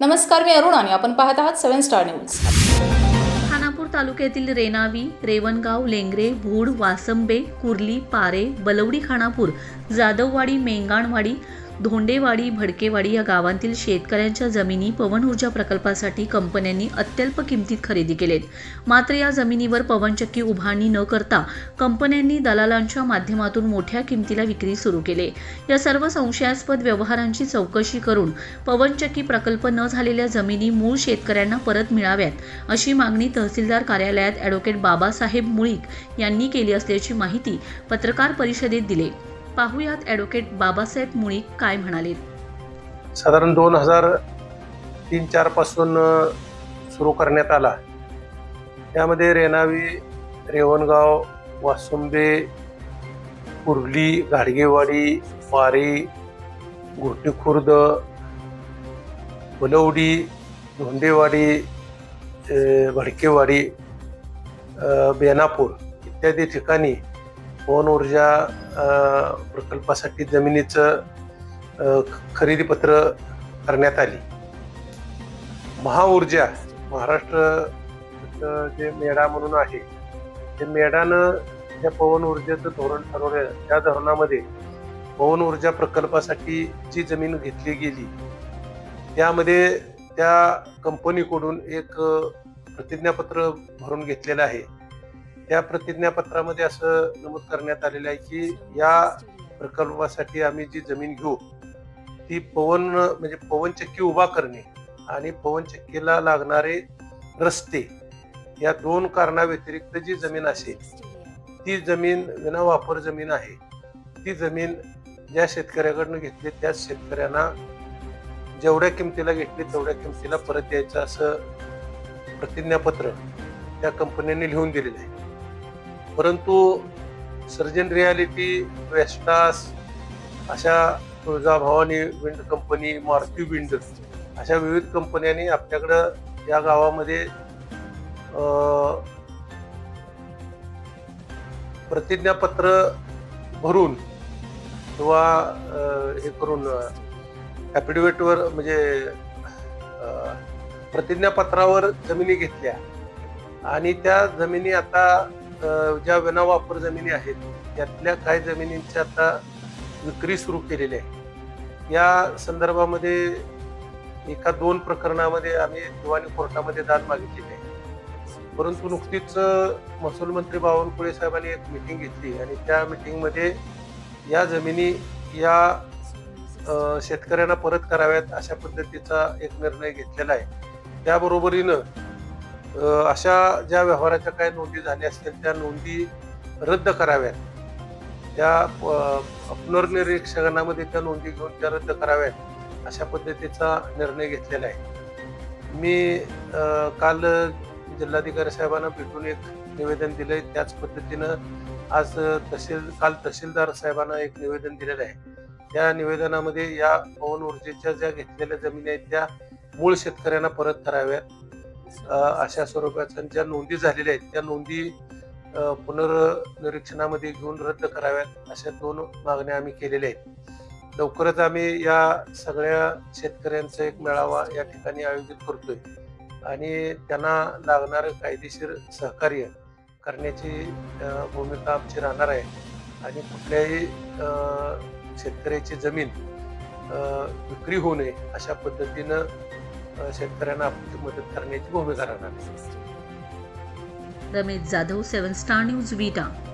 नमस्कार मी अरुण आणि आपण पाहत आहात सेव्हन स्टार न्यूज. खानापूर तालुक्यातील रेणावी रेवणगाव लेंगरे भूड वासंबे कुर्ली पारे बलवडी खानापूर जाधववाडी मेंगाणवाडी धोंडेवाडी भडकेवाडी या गावांतील शेतकऱ्यांच्या जमिनी पवन ऊर्जा प्रकल्पासाठी कंपन्यांनी अत्यल्प किमतीत खरेदी केलेत. मात्र या जमिनीवर पवनचक्की उभारणी न करता कंपन्यांनी दलालांच्या माध्यमातून मोठ्या किमतीला विक्री सुरू केले. या सर्व संशयास्पद व्यवहारांची चौकशी करून पवनचक्की प्रकल्प न झालेल्या जमिनी मूळ शेतकऱ्यांना परत मिळाव्यात अशी मागणी तहसीलदार कार्यालयात ॲडव्होकेट बाबासाहेब मुळीक यांनी केली असल्याची माहिती पत्रकार परिषदेत दिली. पाहुयात ॲडव्होकेट बाबासाहेब मुळीक काय म्हणाले. साधारण दोन हजार तीन चारपासून सुरू करण्यात आला. त्यामध्ये रेणावी रेवणगाव वासुंबे कुर्ली घाडगेवाडी वारी घोटी खुर्द बलवडी धोंडेवाडी भडकेवाडी बेनापूर इत्यादी ठिकाणी पवन ऊर्जा प्रकल्पासाठी जमिनीचं खरेदीपत्र खरेदी पत्र करण्यात आली. महाऊर्जा महाराष्ट्र जे मेढा म्हणून आहे ते मेडानं ज्या पवन ऊर्जेचं धोरण ठरवलं. त्या धोरणामध्ये पवन ऊर्जा प्रकल्पासाठी जी जमीन घेतली गेली त्यामध्ये त्या कंपनीकडून एक प्रतिज्ञापत्र भरून घेतलेलं आहे. त्या प्रतिज्ञापत्रामध्ये असं नमूद करण्यात आलेलं आहे की या प्रकल्पासाठी आम्ही जी जमीन घेऊ ती पवन म्हणजे पवनचक्की उभा करणे आणि पवनचक्कीला लागणारे रस्ते या दोन कारणाव्यतिरिक्त जी जमीन असेल ती जमीन विनावापर जमीन आहे. ती जमीन ज्या शेतकऱ्याकडनं घेतली त्याच शेतकऱ्यांना जेवढ्या किमतीला घेतली तेवढ्या किमतीला परत यायचं असं प्रतिज्ञापत्र त्या कंपन्यांनी लिहून दिलेलं आहे. परंतु सर्जन रियालिटी वेस्टास अशा Tuljabhavani wind company Maruti wind अशा विविध कंपन्यांनी आपल्याकडं या गावामध्ये प्रतिज्ञापत्र भरून किंवा हे करून ॲफिडेविटवर म्हणजे प्रतिज्ञापत्रावर जमिनी घेतल्या. आणि त्या जमिनी आता ज्या विनावापर जमिनी आहेत त्यातल्या काही जमिनींची आता विक्री सुरू केलेली आहे. या संदर्भामध्ये एका दोन प्रकरणामध्ये आम्ही दिवाणी कोर्टामध्ये दाद मागितलेली आहे. परंतु नुकतीच महसूल मंत्री बावनकुळे साहेबांनी एक मिटिंग घेतली आणि त्या मिटिंगमध्ये या जमिनी या शेतकऱ्यांना परत कराव्यात अशा पद्धतीचा एक निर्णय घेतलेला आहे. त्याबरोबरीनं अशा ज्या व्यवहाराच्या काही नोंदी झाल्या असतील त्या नोंदी रद्द कराव्यात. त्या पुनर्निरीक्षणामध्ये त्या नोंदी घेऊन त्या रद्द कराव्यात अशा पद्धतीचा निर्णय घेतलेला आहे. मी काल जिल्हाधिकारी साहेबांना भेटून एक निवेदन दिले त्याच पद्धतीनं आज तहसील काल तहसीलदार साहेबांना एक निवेदन दिलेलं आहे. त्या निवेदनामध्ये या पवन ऊर्जेच्या ज्या घेतलेल्या जमिनी आहेत त्या मूळ शेतकऱ्यांना परत कराव्यात. अशा स्वरूपाच्या ज्या नोंदी झालेल्या आहेत त्या नोंदी पुनर्निरीक्षणामध्ये घेऊन रद्द कराव्यात अशा दोन मागण्या आम्ही केलेल्या आहेत. लवकरच आम्ही या सगळ्या शेतकऱ्यांचा एक मेळावा या ठिकाणी आयोजित करतोय आणि त्यांना लागणारं कायदेशीर सहकार्य करण्याची भूमिका आमची राहणार आहे. आणि कुठल्याही शेतकऱ्याची जमीन विक्री होऊ नये अशा पद्धतीनं शेतकऱ्यांना आपली मदत करण्याची भूमिका राहणार. Ramesh Jadhav seven star news Vita.